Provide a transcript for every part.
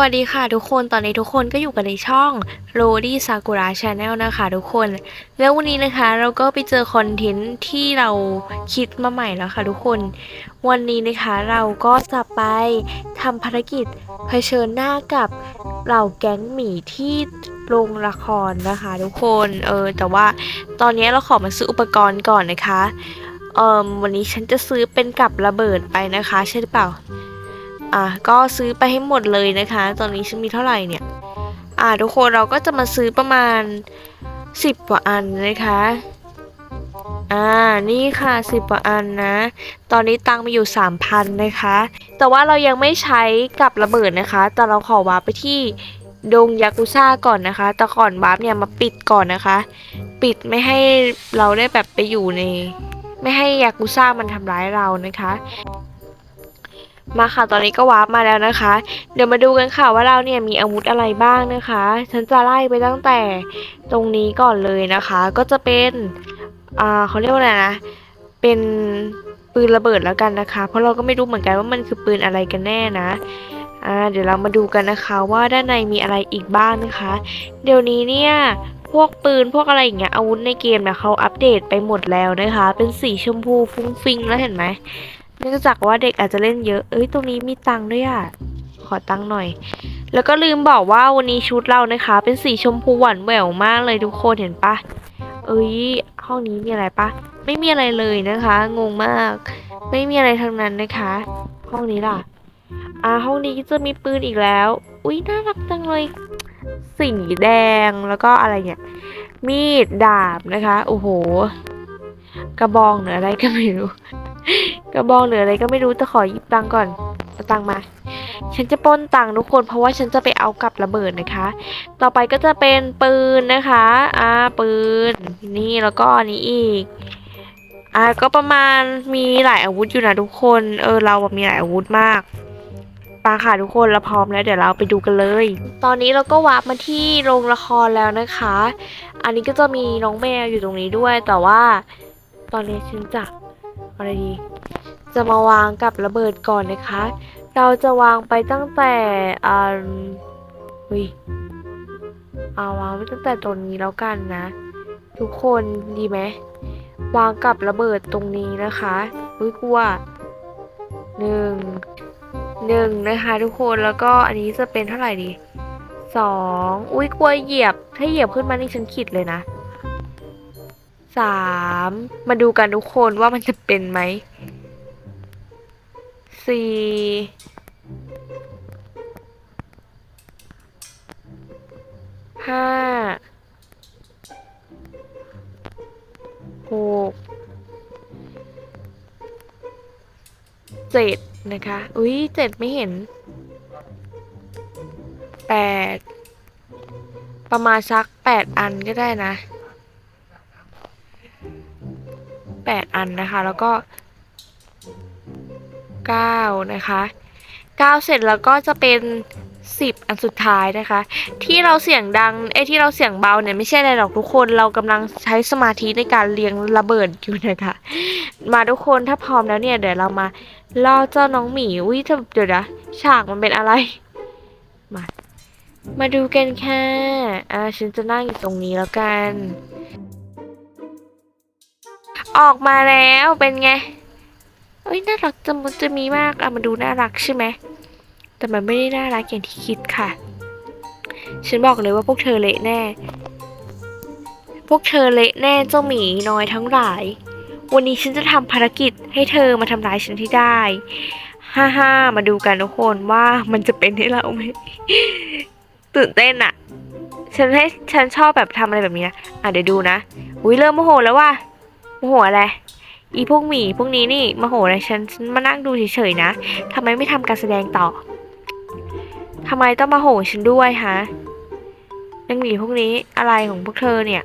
วัสดีค่ะทุกคนตอนนี้ทุกคนก็อยู่กันในช่อง r o d y Sakura Channel นะคะทุกคน แล้ววันนี้นะคะเราก็ไปเจอคอนเทนต์ที่เราคิดมาใหม่แล้วค่ะทุกคน วันนี้นะคะเราก็จะไปทำภารกิจเผชิญหน้ากับเหล่าแก๊งหมีที่โรงละครนะคะทุกคนเออแต่ว่าตอนนี้เราขอมาซื้ออุปกรณ์ก่อนนะคะเออวันนี้ฉันจะซื้อเป็นกับระเบิดไปนะคะ ใช่หรือเปล่า อะก็ซื้อไปให้หมดเลยนะคะ ตอนนี้ฉันมีเท่าไหร่เนี่ย อะทุกคนเราก็จะมาซื้อประมาณ 10กว่าอันนะคะ อ่า นี่ค่ะ 10กว่าอันนะ ตอนนี้ตังค์มีอยู่ 3,000 นะคะ แต่ว่าเรายังไม่ใช้กับระเบิดนะคะ แต่เราขอวาร์ปไปที่ดงยากุซ่าก่อนนะคะ แต่ก่อนวาร์ปเนี่ยมาปิดก่อนนะคะ ปิดไม่ให้เราได้แบบไปอยู่ใน ไม่ให้ยากุซ่ามันทำร้ายเรานะคะ มาค่ะตอนนี้ก็วาร์ปมาแล้วนะคะ เดี๋ยวมาดูกันค่ะว่าเราเนี่ยมีอาวุธอะไรบ้างนะคะ ฉันจะไล่ไปตั้งแต่ตรงนี้ก่อนเลยนะคะ ก็จะเป็นอ่าเขาเรียกว่าอะไรนะ เป็นปืนระเบิดแล้วกันนะคะ เพราะเราก็ไม่รู้เหมือนกันว่ามันคือปืนอะไรกันแน่นะอ่าเดี๋ยวเรามาดูกันนะคะว่าด้านในมีอะไรอีกบ้างนะคะ เดี๋ยวนี้เนี่ยพวกปืนพวกอะไรอย่างเงี้ยอาวุธในเกมเนี่ยเขาอัปเดตไปหมดแล้วนะคะ เป็นสีชมพูฟุ้งฟิงแล้วเห็นไหม เนื่องจากว่าเด็กอาจจะเล่นเยอะ เอ้ย ตรงนี้มีตังค์ด้วยอะ ขอตังค์หน่อย แล้วก็ลืมบอกว่าวันนี้ชุดเรานะคะ เป็นสีชมพูหวานแหววมากเลยทุกคนเห็นปะ เอ้ย ห้องนี้มีอะไรปะ ไม่มีอะไรเลยนะคะ งงมาก ไม่มีอะไรทั้งนั้นนะคะ ห้องนี้ล่ะ อ่า ห้องนี้จะมีปืนอีกแล้ว อุ้ยน่ารักจังเลย สีแดง แล้วก็อะไรเนี่ย มีดดาบนะคะ โอ้โห กระบองหรืออะไรก็ไม่รู้ กระบองหรืออะไรก็ไม่รู้แต่ขอหยิบตังก่อนเอาตังมา ฉันจะป้นตังทุกคน เพราะว่าฉันจะไปเอากับระเบิดนะคะ ต่อไปก็จะเป็นปืนนะคะอ่าปืนนี่แล้วก็อันนี้อีกอ่าก็ประมาณมีหลายอาวุธอยู่นะทุกคนเออเราแบบมีหลายอาวุธมากปาค่ะทุกคนเราพร้อมแล้วเดี๋ยวเราไปดูกันเลย ตอนนี้เราก็วาร์ปมาที่โรงละครแล้วนะคะ อันนี้ก็จะมีน้องแมวอยู่ตรงนี้ด้วยแต่ว่า ตอนนี้ฉันจะ อะไรดี จะมาวางกับระเบิดก่อนนะคะ เราจะวางไปตั้งแต่อ่าวิเอาวางไว้ตั้งแต่ตรงนี้แล้วกันนะ ทุกคนดีไหมวางกับระเบิดตรงนี้นะคะอุ้ยกลัวหนึ่งหนึ่งนะคะ ทุกคนแล้วก็อันนี้จะเป็นเท่าไหร่ดีสองอุ้ยกลัวเหยียบ ถ้าเหยียบขึ้นมานี่ฉันขิดเลยนะ สามมาดูกันทุกคนว่ามันจะเป็นไหมสี่ห้าหกเจ็ดนะคะ อุ้ยเจ็ดไม่เห็นแปดประมาณสักแปดอันก็ได้นะ แปดอันนะคะ แล้วก็ 9 นะคะ 9 เสร็จแล้วก็จะเป็น 10 อันสุดท้ายนะคะ ที่เราเสียงดังไอ้ที่เราเสียงเบาเนี่ยไม่ใช่อะไรหรอกทุกคนเรากำลังใช้สมาธิในการเรียงระเบิดอยู่นะคะ มาทุกคนถ้าพร้อมแล้วเนี่ยเดี๋ยวเรามาล่อเจ้าน้องหมีอุ้ยจะเดี๋ยวนะฉากมันเป็นอะไรมามาดูกันค่ะ อ่า ฉันจะนั่งอยู่ตรงนี้แล้วกัน ออกมาแล้วเป็นไงเอ้ยน่ารักจะมันจะมีมากอะมาดูน่ารักใช่ไหมแต่มันไม่ได้น่ารักอย่างที่คิดค่ะ ฉันบอกเลยว่าพวกเธอเละแน่ พวกเธอเละแน่เจ้าหมีน้อยทั้งหลาย วันนี้ฉันจะทำภารกิจให้เธอมาทำร้ายฉันที่ได้ฮ่าฮ่ามาดูกันทุกคนว่ามันจะเป็นให้เราไหมตื่นเต้นอะฉันให้ฉันชอบแบบทำอะไรแบบนี้นะอะเดี๋ยวดูนะ อุ้ยเริ่มโมโหแล้วว่ะ โมโหอะไรอีพวกหมีพวกนี้นี่มาโหอะไรฉันฉันมานั่งดูเฉยๆนะทำไมไม่ทำการแสดงต่อทำไมต้องมาโหฉันด้วยฮะนางหมีพวกนี้อะไรของพวกเธอเนี่ย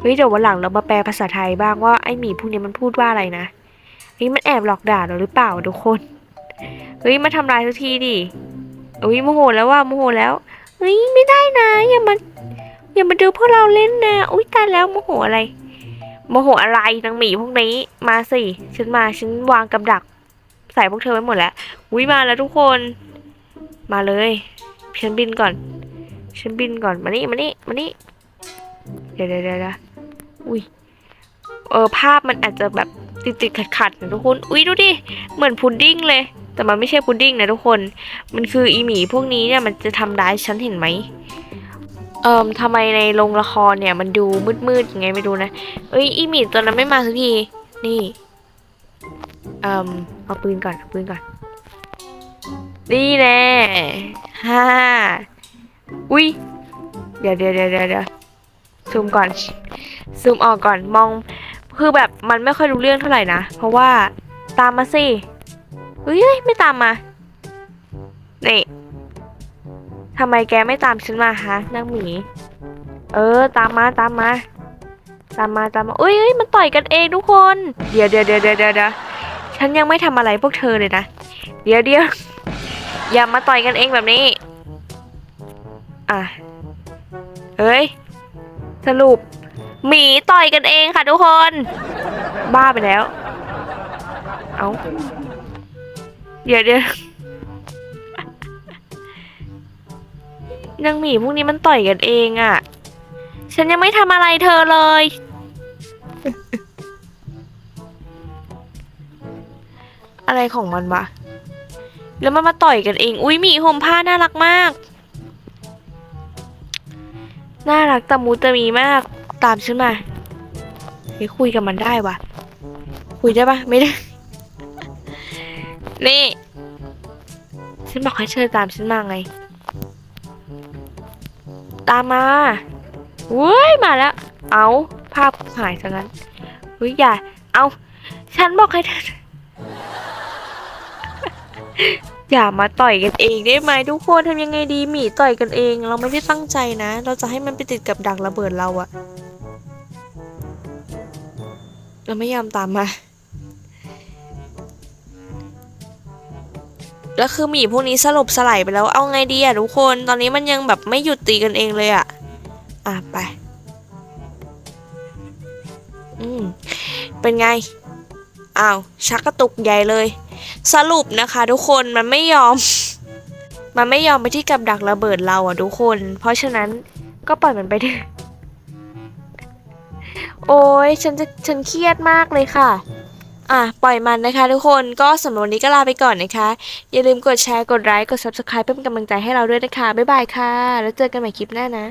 เฮ้ยเดี๋ยววันหลังเรามาแปลภาษาไทยบ้างว่าไอหมีพวกนี้มันพูดว่าอะไรนะเฮ้มันแอบหลอกด่าเราหรือเปล่าทุกคนเฮ้ยมาทำลายสักทีดิอุ้ยโมโหแล้วว่าโมโหแล้วเฮ้ยไม่ได้นะอย่ามาอย่ามาดูพวกเราเล่นนะอุ้ยตายแล้วโมโหอะไร โมโหอะไรนางหมีพวกนี้มาสิฉันมาฉันวางกับดัก ใส่พวกเธอไว้หมดแล้วอุ้ยมาแล้วทุกคน มาเลยฉันบินก่อน ฉันบินก่อนมานี่มานี่มานี่เดี๋ยวเดี๋ยวเดี๋ยวเดี๋ยวอุ้ยเออภาพมันอาจจะแบบติดติดขัดขัดๆนะทุกคนอุ้ยดูดิเหมือนพุดดิ้งเลย แต่มันไม่ใช่พุดดิ้งนะทุกคน มันคืออีหมีพวกนี้เนี่ยมันจะทำร้ายฉันเห็นไหม เอ่มทำไมในโรงละครเนี่ยมันดูมืดๆยังไงไม่รู้นะ เอ้ยอีหมีตัวนั้นไม่มาสักที นี่ เอ่มเอาปืนก่อนเอาปืนก่อน นี่แน่ฮ่าอุ้ยเดี๋ยวเดี๋ยวเดี๋ยวเดี๋ยวเดี๋ยวซูมก่อน ซูมออกก่อนมอง คือแบบมันไม่ค่อยรู้เรื่องเท่าไหร่นะ เพราะว่าตามมาสิเฮ้ยเฮ้ยไม่ตามมา นี่ ทำไมแกไม่ตามฉันมาฮะนางหมี เออ ตามมาตามมา ตามมาตามมาเอ้ยเอ้ยมันต่อยกันเองทุกคน เดี๋ยวเดี๋ยวเดี๋ยวเดี๋ยวเดี๋ยวฉันยังไม่ทำอะไรพวกเธอเลยนะ เดี๋ยวเดี๋ยวอย่ามาต่อยกันเองแบบนี้ อะเฮ้ย สรุปหมีต่อยกันเองค่ะทุกคน บ้าไปแล้ว เอาเดี๋ยวเดี๋ยว นางหมีพวกนี้มันต่อยกันเองอะ่ะ ฉันยังไม่ทำอะไรเธอเลย อะไรของมันวะ แล้วมันมาต่อยกันเอง อุ้ยหมีห่มผ้าน่ารักมาก น่ารักตะมูตะมีมาก ตามฉันมาไปคุยกับมันได้วะคุยได้ปะไม่ได้ นี่ ฉันบอกให้เธอตามฉันมาไง ตามมาเว้ยมาแล้ว เอาภาพหายซะงั้นเฮ้ยอย่า เอาฉันบอกให้เธออย่ามาต่อยกันเองได้ไหมทุกคนทำยังไงดีหมีต่อยกันเอง เราไม่ได้ตั้งใจนะ เราจะให้มันไปติดกับดักระเบิดเราอะเราไม่ยอมตามมา แล้วคือหมีพวกนี้สลบสลายไปแล้วเอาไงดีอะทุกคนตอนนี้มันยังแบบไม่หยุดตีกันเองเลยอะอะไปอืมเป็นไงอ้าวชักกระตุกใหญ่เลย สรุปนะคะ ทุกคนมันไม่ยอม มันไม่ยอมไปที่กับดักระเบิดเราอะทุกคน เพราะฉะนั้นก็ปล่อยมันไปเถอะโอ้ยฉันจะฉันเครียดมากเลยค่ะ อะ ปล่อยมันนะคะทุกคนก็สำหรับวันนี้ก็ลาไปก่อนนะคะ อย่าลืมกดแชร์กดไลค์กด subscribe เพื่อเป็นกำลังใจให้เราด้วยนะคะ บ๊ายบายค่ะ แล้วเจอกันใหม่คลิปหน้านะ